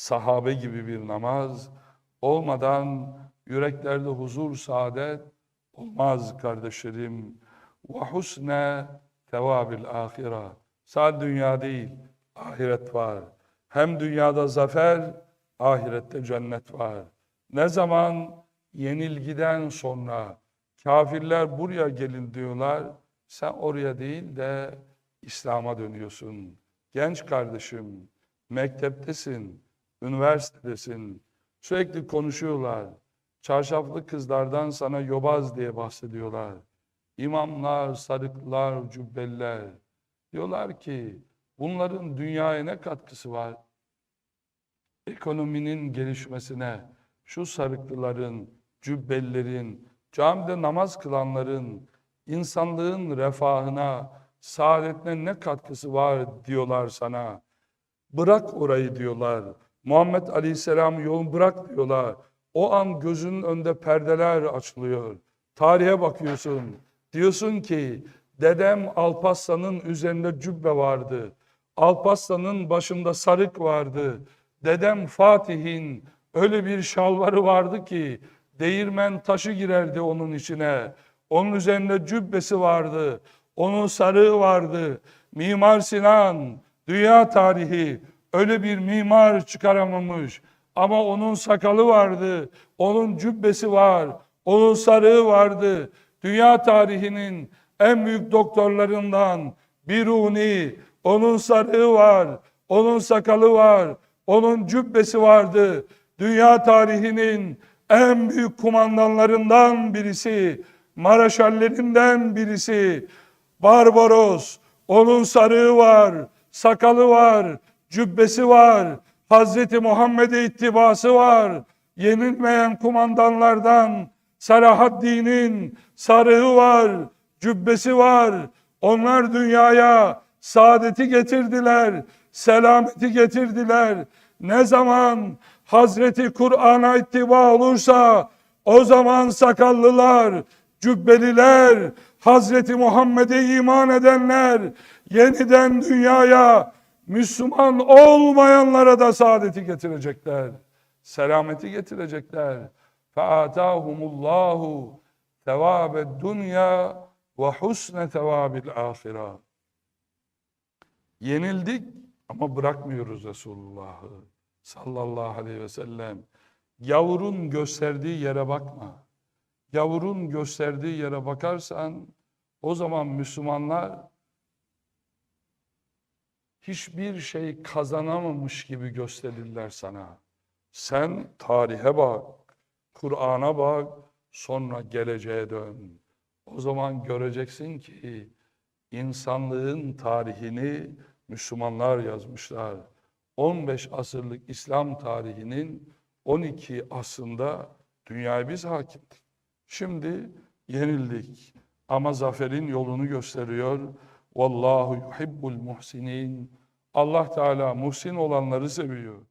sahabe gibi bir namaz olmadan yüreklerde huzur, saadet olmaz kardeşlerim. Ve husne tevabil ahira. Sadece dünya değil, ahiret var. Hem dünyada zafer, ahirette cennet var. Ne zaman yenilgiden sonra kafirler buraya gelin diyorlar, sen oraya değil de İslam'a dönüyorsun. Genç kardeşim, mekteptesin, üniversitedesin, sürekli konuşuyorlar. Çarşaflı kızlardan sana yobaz diye bahsediyorlar. İmamlar, sarıklar, cübbeller. Diyorlar ki bunların dünyaya ne katkısı var? Ekonominin gelişmesine, şu sarıklıların, cübbellerin, camide namaz kılanların, insanlığın refahına, saadetine ne katkısı var diyorlar sana. Bırak orayı diyorlar. Muhammed Aleyhisselam yolunu bırak diyorlar. O an gözünün önünde perdeler açılıyor. Tarihe bakıyorsun. Diyorsun ki dedem Alparslan'ın üzerinde cübbe vardı. Alparslan'ın başında sarık vardı. Dedem Fatih'in öyle bir şalvarı vardı ki değirmen taşı girerdi onun içine. Onun üzerinde cübbesi vardı. Onun sarığı vardı. Mimar Sinan, dünya tarihi öyle bir mimar çıkaramamış. Ama onun sakalı vardı, onun cübbesi var, onun sarığı vardı. Dünya tarihinin en büyük doktorlarından Biruni, onun sarığı var, onun sakalı var, onun cübbesi vardı. Dünya tarihinin en büyük kumandanlarından birisi, Maraşallerinden birisi, Barbaros, onun sarığı var, sakalı var, cübbesi var, Hazreti Muhammed'e ittibası var. Yenilmeyen kumandanlardan Selahaddin'in sarığı var, cübbesi var. Onlar dünyaya saadeti getirdiler, selameti getirdiler. Ne zaman Hazreti Kur'an'a ittiba olursa o zaman sakallılar, cübbeliler, Hazreti Muhammed'e iman edenler yeniden dünyaya Müslüman olmayanlara da saadeti getirecekler. Selameti getirecekler. فَآتَاهُمُ اللّٰهُ ثَوَابَ الدُّنْيَا وَحُسْنَ ثَوَابِ الْآخِرَةِ Yenildik ama bırakmıyoruz Resulullah'ı sallallahu aleyhi ve sellem. Yavurun gösterdiği yere bakma. Yavurun gösterdiği yere bakarsan o zaman Müslümanlar hiçbir şey kazanamamış gibi gösterirler sana. Sen tarihe bak, Kur'an'a bak, sonra geleceğe dön. O zaman göreceksin ki insanlığın tarihini Müslümanlar yazmışlar. 15 asırlık İslam tarihinin 12 asrında dünyaya biz hakimdik. Şimdi yenildik ama zaferin yolunu gösteriyor. Vallahu yuhibbul muhsinin. Allah Teala muhsin olanları seviyor.